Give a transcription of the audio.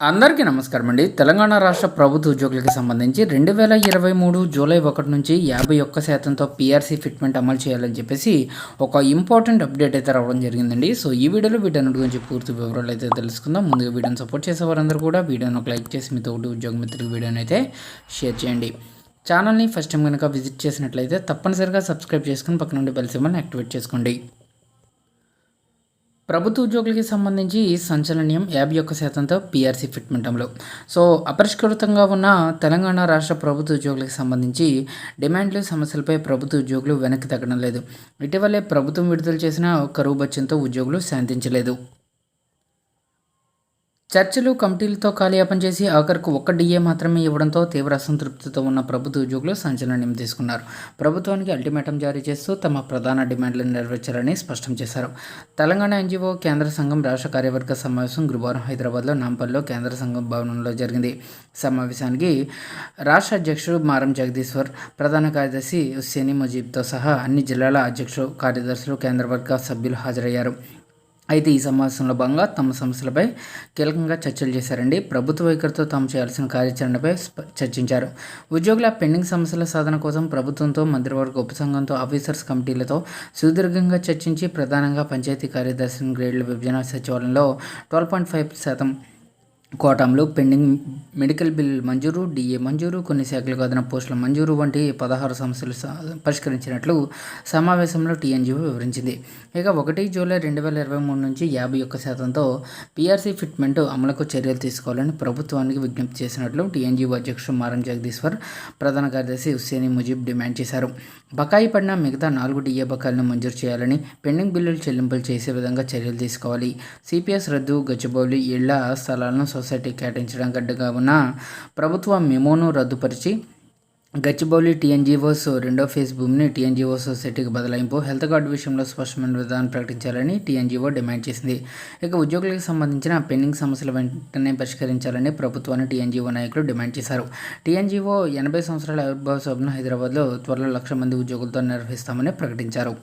అందరికీ నమస్కారం అండి. తెలంగాణ రాష్ట్ర ప్రభుత్వ ఉద్యోగులకు సంబంధించి రెండు వేల ఇరవై మూడు జూలై ఒకటి నుంచి యాభై ఒక్క శాతంతో పీఆర్సీ ఫిట్మెంట్ అమలు చేయాలని చెప్పేసి ఒక ఇంపార్టెంట్ అప్డేట్ అయితే రావడం జరిగిందండి. సో ఈ వీడియోలో వీటన్నిటి గురించి పూర్తి వివరాలు అయితే తెలుసుకుందాం. ముందుగా వీడియోని సపోర్ట్ చేసే వారందరూ కూడా వీడియోని ఒక లైక్ చేసి మీ తోటి ఉద్యోగ మిత్రులకు వీడియోని అయితే షేర్ చేయండి. ఛానల్ని ఫస్ట్ టైం కనుక విజిట్ చేసినట్లయితే తప్పనిసరిగా సబ్స్క్రైబ్ చేసుకుని పక్కన ఉండే బెల్ సింబల్ని యాక్టివేట్ చేసుకోండి. ప్రభుత్వ ఉద్యోగులకి సంబంధించి సంచలనీయం యాభై ఒక్క శాతంతో పీఆర్సీ ఫిట్మెంట్ అమలు సో అపరిష్కృతంగా ఉన్న తెలంగాణ రాష్ట్ర ప్రభుత్వ ఉద్యోగులకు సంబంధించి డిమాండ్లు సమస్యలపై ప్రభుత్వ ఉద్యోగులు వెనక్కి తగ్గడం లేదు. ఇటీవలే ప్రభుత్వం విడుదల చేసిన కరువు బచ్చంతో ఉద్యోగులు శాంతించలేదు. చర్చలు కమిటీలతో కాలయాపన చేసి ఆఖరికి ఒక్క డిఏ మాత్రమే ఇవ్వడంతో తీవ్ర అసంతృప్తితో ఉన్న ప్రభుత్వ ఉద్యోగులు సంచలనం తీసుకున్నారు. ప్రభుత్వానికి అల్టిమేటం జారీ చేస్తూ తమ ప్రధాన డిమాండ్లను నెరవేర్చాలని స్పష్టం చేశారు. తెలంగాణ ఎన్జీఓ కేంద్ర సంఘం రాష్ట్ర కార్యవర్గ సమావేశం గురువారం హైదరాబాద్లో నాంపల్లిలో కేంద్ర సంఘం భవనంలో జరిగింది. సమావేశానికి రాష్ట్ర అధ్యక్షుడు మారం జగదీశ్వర్ ప్రధాన కార్యదర్శి హుస్సేని ముజీబ్తో సహా అన్ని జిల్లాల అధ్యక్షులు కార్యదర్శులు కేంద్రవర్గ సభ్యులు హాజరయ్యారు. అయితే ఈ సమావేశంలో భాగంగా తమ సమస్యలపై కీలకంగా చర్చలు చేశారండి. ప్రభుత్వ వైఖరితో తాము చేయాల్సిన కార్యాచరణపై చర్చించారు. ఉద్యోగుల పెండింగ్ సమస్యల సాధన కోసం ప్రభుత్వంతో మంత్రివర్గ ఉపసంఘంతో ఆఫీసర్స్ కమిటీలతో సుదీర్ఘంగా చర్చించి ప్రధానంగా పంచాయతీ కార్యదర్శి గ్రేడ్ల విభజన సచివాలయంలో ట్వెల్వ్ పాయింట్ ఫైవ్ శాతం కోటంలో పెండింగ్ మెడికల్ బిల్ మంజూరు డిఏ మంజూరు కొన్ని శాఖలకు అదనపు పోస్టుల మంజూరు వంటి పదహారు సమస్యలు పరిష్కరించినట్లు సమావేశంలో టీఎన్జీఓ వివరించింది. ఇక ఒకటి జూలై రెండు వేల ఇరవై మూడు నుంచి యాభై ఒక్క శాతంతో పీఆర్సీ ఫిట్మెంట్ అమలుకు చర్యలు తీసుకోవాలని ప్రభుత్వానికి విజ్ఞప్తి చేసినట్లు టీఎన్జీఓ అధ్యక్షుడు మారం జగదీశ్వర్ ప్రధాన కార్యదర్శి హుస్సేని ముజీబ్ డిమాండ్ చేశారు. బకాయి పడిన మిగతా నాలుగు డిఏ బకాయిలను మంజూరు చేయాలని పెండింగ్ బిల్లులు చెల్లింపులు చేసే విధంగా చర్యలు తీసుకోవాలి. సిపిఎస్ రద్దు గచ్చిబౌలి ఇళ్ళ స్థలాలను సొసైటీ కేటాయించడం గడ్డగా ఉన్న ప్రభుత్వ మెమోను రద్దుపరిచి గచ్చిబౌలి టీఎన్జీఓస్ రెండో ఫేజ్ భూమిని టీఎన్జీఓ సొసైటీకి బదలాయింపు హెల్త్ కార్డు విషయంలో స్పష్టమైన విధానం ప్రకటించాలని టీఎన్జీఓ డిమాండ్ చేసింది. ఇక ఉద్యోగులకు సంబంధించిన పెండింగ్ సమస్యలు వెంటనే పరిష్కరించాలని ప్రభుత్వాన్ని టీఎన్జీఓ నాయకులు డిమాండ్ చేశారు. టీఎన్జీఓ ఎనభై సంవత్సరాల ఆవిర్భావ సభను హైదరాబాద్లో త్వరలో లక్ష మంది ఉద్యోగులతో నిర్వహిస్తామని ప్రకటించారు.